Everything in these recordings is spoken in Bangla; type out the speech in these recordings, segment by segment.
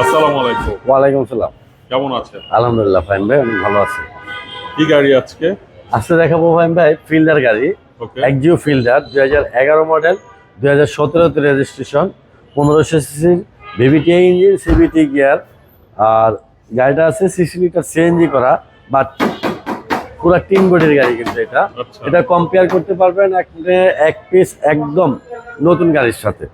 আসসালামু আলাইকুম। ওয়ালাইকুম সালাম। কেমন আছেন? আলহামদুলিল্লাহ ফাইন ভাই অনেক ভালো আছি। কি গাড়ি আজকে? আজকে দেখাবো ফাইন ভাই ফিল্ডার গাড়ি। একজিও ফিল্ডার দুই হাজার এগারো মডেল দুই হাজার সতেরোতে রেজিস্ট্রেশন পনেরোশো সিসির ভিভিটি ইঞ্জিন সিবিটি গিয়ার আর গাড়িটা আছে সিসি লিটার সিএনজি করা বাট পুরো তিন বডির গাড়ি কিন্তু এটা। আচ্ছা। এটা কম্পেয়ার করতে পারবেন আপনি এক পিস একদম নতুন গাড়ির সাথে।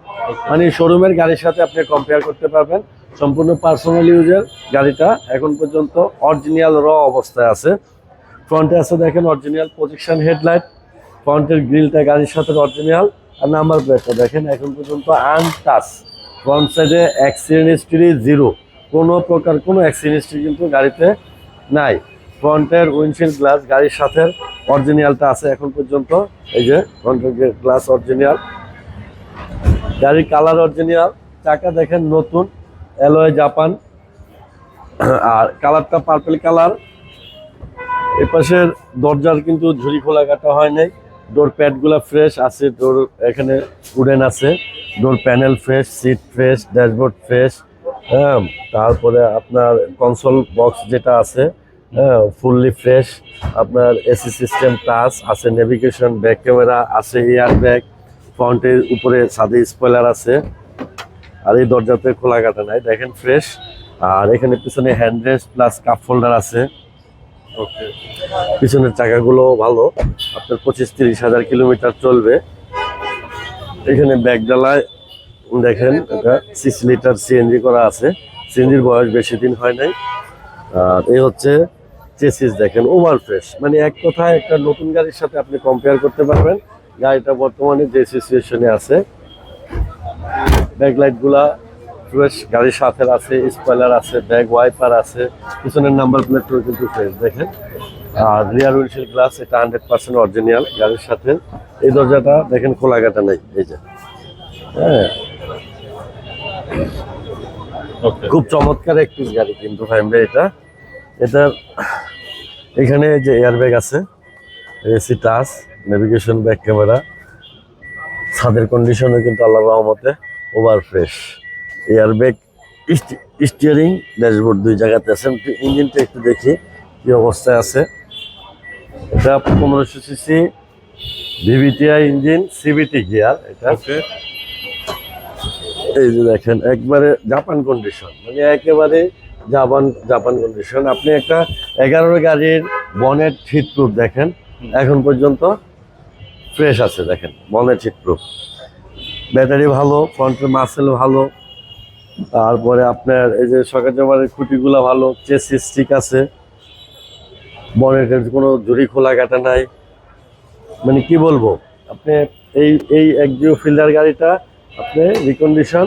মানে শোরুমের গাড়ির সাথে আপনি কম্পেয়ার করতে পারবেন। সম্পূর্ণ পার্সোনাল ইউজের গাড়িটা এখন পর্যন্ত অরিজিনাল র অবস্থায় আছে। ফ্রন্টে আছে দেখেন অরিজিনাল প্রজেকশন হেডলাইট ফ্রন্টের গ্রিলটা গাড়ির সাথে অরিজিনাল আর নাম্বার প্লেটটা দেখেন এখন পর্যন্ত আনটাচ ফ্রন্ট সাইডে অ্যাক্সিডেন্ট হিস্ট্রি জিরো কোনো প্রকার কোনো অ্যাক্সিডেন্ট হিস্ট্রি কিন্তু গাড়িতে নাই। ফ্রন্টের উইন্ডশিল্ড গ্লাস গাড়ির সাথে অরিজিনালটা আছে এখন পর্যন্ত। এই যে ফ্রন্টের গ্লাস অরিজিনাল গাড়ির কালার অরিজিনাল চাকা দেখেন নতুন। Alloy Japan. আর কালারটা পার্পেল কালার। এ পাশের দরজার কিন্তু ঝুড়ি খোলা কাটা হয় নাই। ডোর প্যাডগুলো ফ্রেশ আছে ডোর এখানে উডেন আছে। Door panel fresh seat fresh dashboard fresh হ্যাঁ। তারপরে আপনার কনসোল বক্স যেটা আছে হ্যাঁ ফুললি ফ্রেশ আপনার এসি সিস্টেম টাচ আছে নেভিগেশন ব্যাক ক্যামেরা আছে এয়ার ব্যাগ ফ্রন্টের উপরে সাদে স্পয়লার আছে। আর এই দরজাতে খোলা কাটা নাই দেখেন ফ্রেশ আর এখানে পিছনে hand rest plus cup holder আছে। ওকে পিছনের চাকাগুলো ভালো। আপনার পঁচিশ তিরিশ হাজার কিলোমিটার চলবে। এখানে ব্যাগ ডালায় দেখেন এটা সিক্স লিটার সিএনজি করা আছে। সিএনজির বয়স বেশি দিন হয় নাই। আর এই হচ্ছে চেসিস দেখেন ওভার ফ্রেশ মানে এক কথায় একটা নতুন গাড়ির সাথে আপনি কম্পেয়ার করতে পারবেন। গাড়িটা বর্তমানে যে সিচুয়েশনে আছে। ব্যাকলাইটগুলা ফ্রেশ গাড়ির সাথে আছে স্পয়লার আছে ব্যাক ওয়াইপার আছে পিছনের নাম্বার প্লেটও কিন্তু ফ্রেশ দেখেন। আর রিয়ার উইন্ডশিল্ড গ্লাস এটা হান্ড্রেড পার্সেন্ট অরিজিনাল গাড়ির সাথে। এই দরজাটা দেখেন খোলা কাটা নেই এই যে। হ্যাঁ। খুব চমৎকার একটি গাড়ি কিন্তু ফাইমবে এটা। এটা এখানে যে এয়ারব্যাগ আছে AC touch navigation back camera ছাদের কন্ডিশনও কিন্তু আল্লাহ রহমতে over fresh airbag steering dashboard দুই জায়গাতে আছে। আমি ইঞ্জিনটা একটু দেখি কি অবস্থায় আছে। এটা পনেরোশো CC VVTi engine CVT gear এটা। এই যে দেখেন একবারে জাপান কন্ডিশন মানে একেবারে জাপান জাপান কন্ডিশন আপনি একটা এগারো গাড়ির বনেট হিট প্রুফ দেখেন এখন পর্যন্ত ফ্রেশ আছে দেখেন বনেট হিট প্রুফ ব্যাটারি ভালো ফ্রন্টের মাসেল ভালো তারপরে আপনার এই যে সকাল জামারের খুঁটিগুলো ভালো চেসিস ঠিক আছে বনেটের কোনো জুড়ি খোলা কাটা নাই। মানে কি বলব আপনি এই এই একজিও ফিল্ডার গাড়িটা আপনি রিকন্ডিশন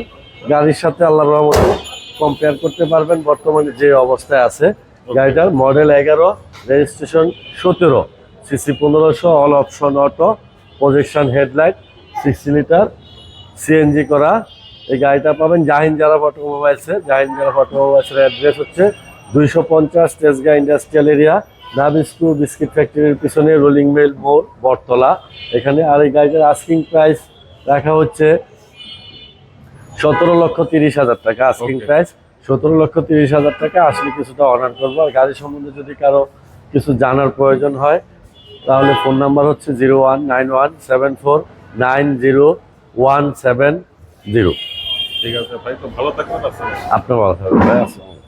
গাড়ির সাথে আল্লাহ রহমতে কম্পেয়ার করতে পারবেন বর্তমানে যে অবস্থায় আছে। গাড়িটার মডেল এগারো রেজিস্ট্রেশন সতেরো সিসি পনেরোশো all option auto projection headlight sixty litre CNG করা। এই গাড়িটা পাবেন জাহিন যারা অটোমোবাইলসে। জাহিন যারা অটোমোবাইলসের অ্যাড্রেস হচ্ছে দুইশো পঞ্চাশ Tejgaon industrial area Nabisco biscuit ফ্যাক্টরির পিছনে রোলিং মেল মোড় বটতলা। এখানে আর এই গাড়িটার আস্কিং প্রাইস রাখা হচ্ছে সতেরো লক্ষ তিরিশ হাজার টাকা। আস্কিং. প্রাইস সতেরো লক্ষ তিরিশ হাজার টাকা। আসলে কিছুটা অনার করব। আর গাড়ি সম্বন্ধে যদি কারও কিছু জানার প্রয়োজন হয় তাহলে ফোন নাম্বার হচ্ছে zero one nine one seven four nine zero one seven zero ঠিক আছে ভাই তো ভালো থাকবেন আপনি আপনার ভালো থাকবেন ভাই আসসালামু।